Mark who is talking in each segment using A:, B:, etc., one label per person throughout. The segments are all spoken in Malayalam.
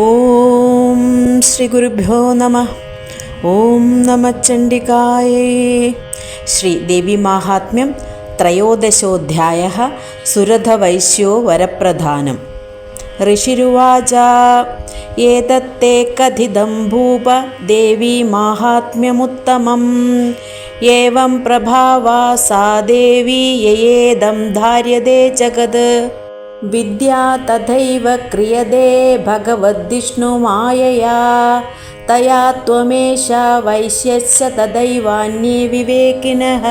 A: ഓം ശ്രീ ഗുരുഭ്യോ നമ. ഓം നമ ചണ്ഡികായേ. ശ്രീ ദേവി മാഹാത്മ്യം ത്രയോദശോധ്യായ സുരഥവൈശ്യോ വരപ്രധാനം. ഋഷിരുവാച ഏതത്തെ കഥിതം ഭൂപ ദേവി മാഹാത്മ്യമുത്തമം? ഏവം പ്രഭാവാ സാ ദേവി യേദം ധാര്യതേ ജഗത്. विद्या तथैव क्रियते भगवद्विष्णुमायया तया त्वमेषा वैश्यस्य तदैवान्ये विवेकिनः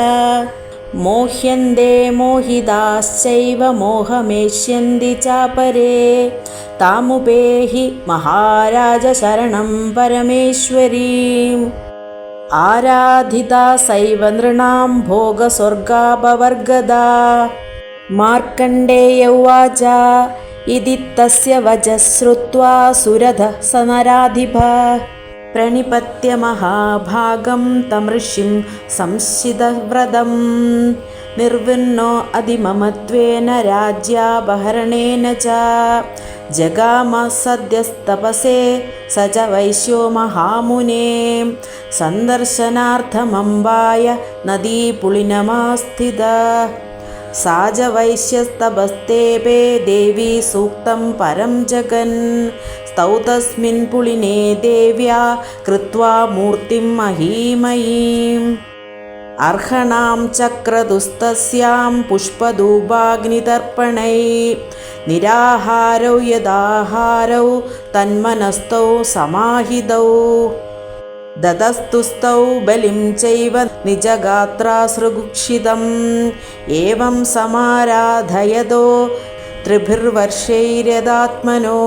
A: मोह्यन्ते मोहिताश्चैव मोहमेष्यन्ति चापरे। तामुपेहि महाराजशरणं परमेश्वरीम् आराधिता सैव नृणां भोगस्वर्गापवर्गदा। മാർക്കണ്ഡേയ ഉവാച ഇതി തസ്യ വചഃ ശ്രുത്വാ സുരഥ സനരാധിപ പ്രണിപത്യ മഹാഭാഗം തമൃഷിം സംശിതവ്രതം നിർവിന്നോ അതിമമത്വേന രാജ്യാപഹരണേന ച ജഗാമ സദ്യസ്തപസേ സ ച വൈശ്യോ മഹാമുനെ സന്ദർശനാർത്ഥമമ്പായ നദീപുളിനമാസ്ഥിത सा च वैश्यस्तभस्तेपे देवी सूक्तं परं जगन् स्तौ तस्मिन् पुलिने देव्या कृत्वा मूर्तिं महीमयीम् अर्हणां चक्रदुस्तस्यां पुष्पधूपाग्नितर्पणै निराहारौ यदाहारौ तन्मनस्तौ समाहितौ ददस्तुस्तौ बलिं चैव निजगात्रासृगुक्षितम् एवं समाराधयदो त्रिभिर्वर्षैर्यदात्मनो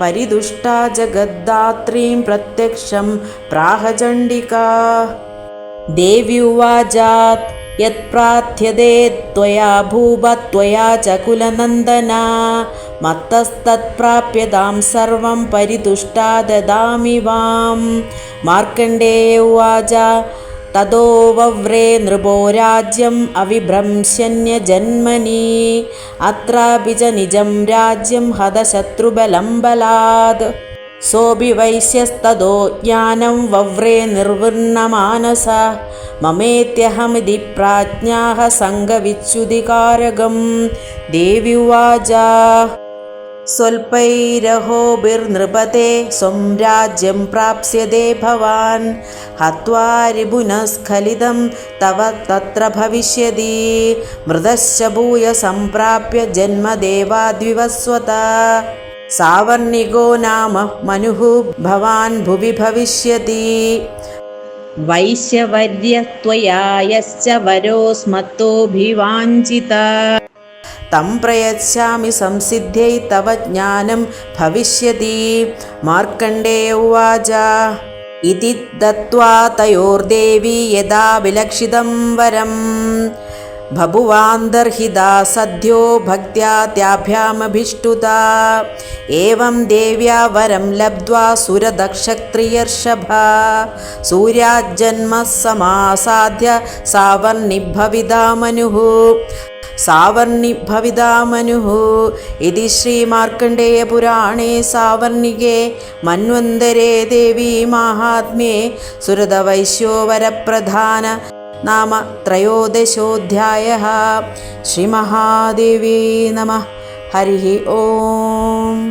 A: परिदुष्टा जगद्धात्रीं प्रत्यक्षं प्राहचण्डिका देवी उवाजात् यत्प्रार्थ्यते त्वया भूप त्वया च कुलनन्दना മത്തസ്തത്പ്രാപ്യതാം സർവം പരിതുഷ്ടാ ദദാമി വാം മാർക്കണ്ഡേ ഉവാച തതോ വവ്രേ നൃപോ രാജ്യം അവിഭ്രംശന്യജന്മനി അത്രാപി ച നിജം രാജ്യം ഹതശത്രുബലം ബലാത് സോപി വൈശ്യസ്തതോ ജ്ഞാനം വവ്രേ നിർവൃണ്ണമാനസ മമേത്യഹമിതി പ്രാജ്ഞാഹ സംഗവിച്യുതികാരകം ദേവി ഉവാച. स्वल्पैरहोभिर्नृपते स्वं राज्यं प्राप्स्यते भवान् हत्वा रिपुनस्खलितं तव तत्र भविष्यति मृतश्च भूय सम्प्राप्य जन्मदेवाद्विवस्वता सावर्णिको नाम मनुः भवान् भुवि भविष्यति वैश्यवर्यत्वया यश्च वरोस्मत्तोऽभिवाञ्छिता तं प्रयच्छामि संसिद्ध्यै तव ज्ञानं भविष्यति मार्कण्डेय उवाच इति दत्त्वा तयोर्देवी यदा विलक्षितं वरम् बभुवान्तर्हिता सद्यो भक्त्या त्याभ्यामभिष्टुता एवं देव्या वरं लब्ध्वा सुरदक्षत्रियर्षभा सूर्याज्जन्मः समासाद्य सावर्णिभविदा मनुः सावर्णिभविदा मनुः इति श्रीमार्कण्डेयपुराणे सावर्णिके मन्वन्तरे देवी माहात्म्ये सुरदवैश्यो वरप्रधान नाम त्रयोदशोऽध्यायः श्रीमहादेवी नमः हरिः ओम्